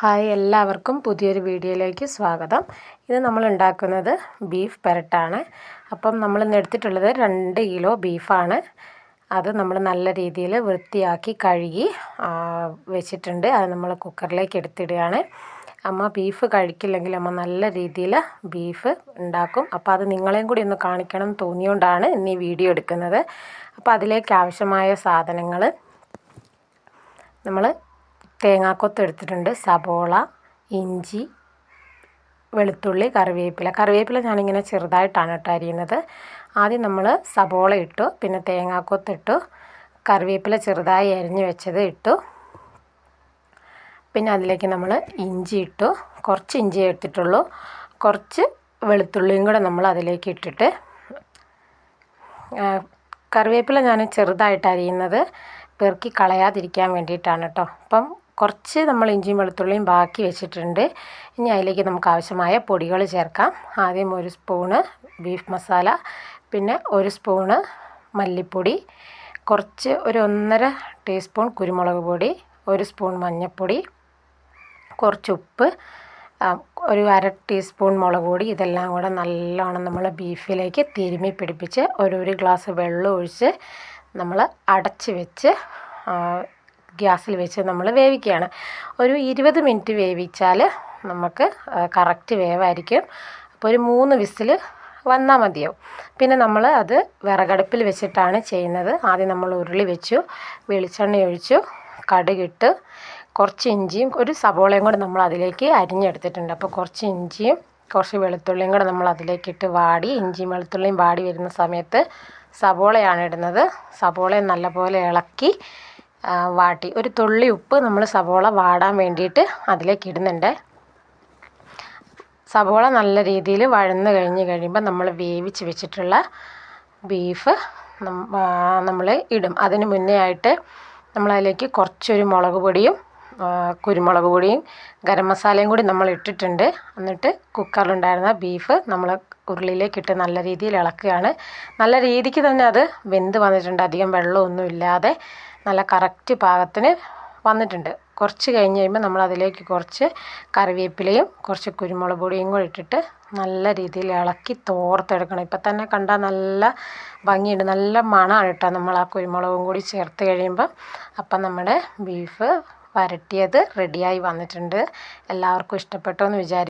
Hi എല്ലാവർക്കും പുതിയൊരു വീഡിയോയിലേക്ക് സ്വാഗതം. ഇത് നമ്മൾ ഉണ്ടാക്കുന്നത് ബീഫ് പെരട്ടാണ്. അപ്പം നമ്മൾ ഇന്ന് എടുത്തിട്ടുള്ളത് രണ്ട് കിലോ ബീഫാണ്. അത് നമ്മൾ നല്ല രീതിയിൽ വൃത്തിയാക്കി കഴുകി വെച്ചിട്ടുണ്ട്. അത് നമ്മൾ കുക്കറിലേക്ക് എടുത്തിടുകയാണ്. അമ്മ ബീഫ് കഴിക്കില്ലെങ്കിൽ അമ്മ നല്ല രീതിയിൽ ബീഫ് ഉണ്ടാക്കും. അപ്പോൾ അത് നിങ്ങളെയും കൂടി ഒന്ന് കാണിക്കണം തോന്നിയോണ്ടാണ് ഇന്ന് ഈ വീഡിയോ എടുക്കുന്നത്. അപ്പോൾ അതിലേക്ക് ആവശ്യമായ സാധനങ്ങൾ നമ്മൾ തേങ്ങാക്കൊത്ത് എടുത്തിട്ടുണ്ട്. സബോള ഇഞ്ചി വെളുത്തുള്ളി കറിവേപ്പില. കറിവേപ്പില ഞാനിങ്ങനെ ചെറുതായിട്ടാണ് കേട്ടോ അരിയുന്നത്. ആദ്യം നമ്മൾ സബോള ഇട്ടു പിന്നെ തേങ്ങാക്കൊത്ത് ഇട്ടു കറിവേപ്പില ചെറുതായി അരിഞ്ഞു വെച്ചത് ഇട്ടു. പിന്നെ അതിലേക്ക് നമ്മൾ ഇഞ്ചി ഇട്ടു. കുറച്ച് ഇഞ്ചി എടുത്തിട്ടുള്ളൂ. കുറച്ച് വെളുത്തുള്ളിയും കൂടെ നമ്മൾ അതിലേക്ക് ഇട്ടിട്ട് കറിവേപ്പില ഞാൻ ചെറുതായിട്ട് അരിയുന്നത് പെറുക്കി കളയാതിരിക്കാൻ വേണ്ടിയിട്ടാണ് കേട്ടോ. അപ്പം കുറച്ച് നമ്മൾ ഇഞ്ചിയും വെളുത്തുള്ളിയും ബാക്കി വെച്ചിട്ടുണ്ട്. ഇനി അതിലേക്ക് നമുക്ക് ആവശ്യമായ പൊടികൾ ചേർക്കാം. ആദ്യം ഒരു സ്പൂണ് ബീഫ് മസാല പിന്നെ ഒരു സ്പൂണ് മല്ലിപ്പൊടി കുറച്ച് ഒരു ഒന്നര ടീസ്പൂൺ കുരുമുളക് പൊടി ഒരു സ്പൂൺ മഞ്ഞൾപ്പൊടി കുറച്ച് ഉപ്പ് ഒരു അര ടീസ്പൂൺ മുളക് പൊടി. ഇതെല്ലാം കൂടെ നല്ലോണം നമ്മൾ ബീഫിലേക്ക് തിരുമി പിടിപ്പിച്ച് ഒരു ഒരു ഗ്ലാസ് വെള്ളം ഒഴിച്ച് നമ്മൾ അടച്ച് വെച്ച് ഗ്യാസിൽ വെച്ച് നമ്മൾ വേവിക്കുകയാണ്. ഒരു ഇരുപത് മിനിറ്റ് വേവിച്ചാൽ നമുക്ക് കറക്റ്റ് വേവായിരിക്കും. അപ്പോൾ ഒരു മൂന്ന് വിസിൽ വന്നാൽ മതിയാവും. പിന്നെ നമ്മൾ അത് വിറകടുപ്പിൽ വെച്ചിട്ടാണ് ചെയ്യുന്നത്. ആദ്യം നമ്മൾ ഉരുളി വെച്ചു വെളിച്ചെണ്ണ ഒഴിച്ചു കടുകിട്ട് കുറച്ച് ഇഞ്ചിയും ഒരു സബോളയും കൂടെ നമ്മൾ അതിലേക്ക് അരിഞ്ഞെടുത്തിട്ടുണ്ട്. അപ്പോൾ കുറച്ച് ഇഞ്ചിയും കുറച്ച് വെളുത്തുള്ളിയും കൂടെ നമ്മൾ അതിലേക്കിട്ട് വാടി ഇഞ്ചിയും വെളുത്തുള്ളിയും വാടി വരുന്ന സമയത്ത് സബോളയാണ് ഇടുന്നത്. സവോളയും നല്ലപോലെ ഇളക്കി വാട്ടി. ഒരു തുള്ളി ഉപ്പ് നമ്മൾ സവോള വാടാൻ വേണ്ടിയിട്ട് അതിലേക്ക് ഇടുന്നുണ്ട്. സവോള നല്ല രീതിയിൽ വഴന്ന് കഴിഞ്ഞ് കഴിയുമ്പോൾ നമ്മൾ വേവിച്ച് വെച്ചിട്ടുള്ള ബീഫ് നമ്മൾ ഇടും. അതിന് മുന്നേ ആയിട്ട് നമ്മളതിലേക്ക് കുറച്ചൊരു മുളക് പൊടിയും കുരുമുളക് പൊടിയും ഗരം മസാലയും കൂടി നമ്മൾ ഇട്ടിട്ടുണ്ട്. എന്നിട്ട് കുക്കറിലുണ്ടായിരുന്ന ബീഫ് നമ്മൾ ഉരുളിയിലേക്ക് ഇട്ട് നല്ല രീതിയിൽ ഇളക്കുകയാണ്. നല്ല രീതിക്ക് തന്നെ അത് വെന്ത് വന്നിട്ടുണ്ട്. അധികം വെള്ളമൊന്നും ഇല്ലാതെ. നല്ല കറക്റ്റ് പാകത്തിന് വന്നിട്ടുണ്ട്. കുറച്ച് കഴിഞ്ഞ് കഴിയുമ്പോൾ നമ്മൾ അതിലേക്ക് കുറച്ച് കറിവേപ്പിലയും കുറച്ച് കുരുമുളക് പൊടിയും കൂടി ഇട്ടിട്ട് നല്ല രീതിയിൽ ഇളക്കി തോർത്തെടുക്കണം. ഇപ്പം തന്നെ കണ്ടാൽ നല്ല ഭംഗിയുണ്ട്. നല്ല മണമാണ് കേട്ടോ നമ്മൾ ആ കുരുമുളകും കൂടി ചേർത്ത് കഴിയുമ്പോൾ അപ്പം നമ്മുടെ ബീഫ് വരട്ടിയത് റെഡിയായി വന്നിട്ടുണ്ട്. എല്ലാവർക്കും ഇഷ്ടപ്പെട്ടു എന്ന് വിചാരിക്കുന്നു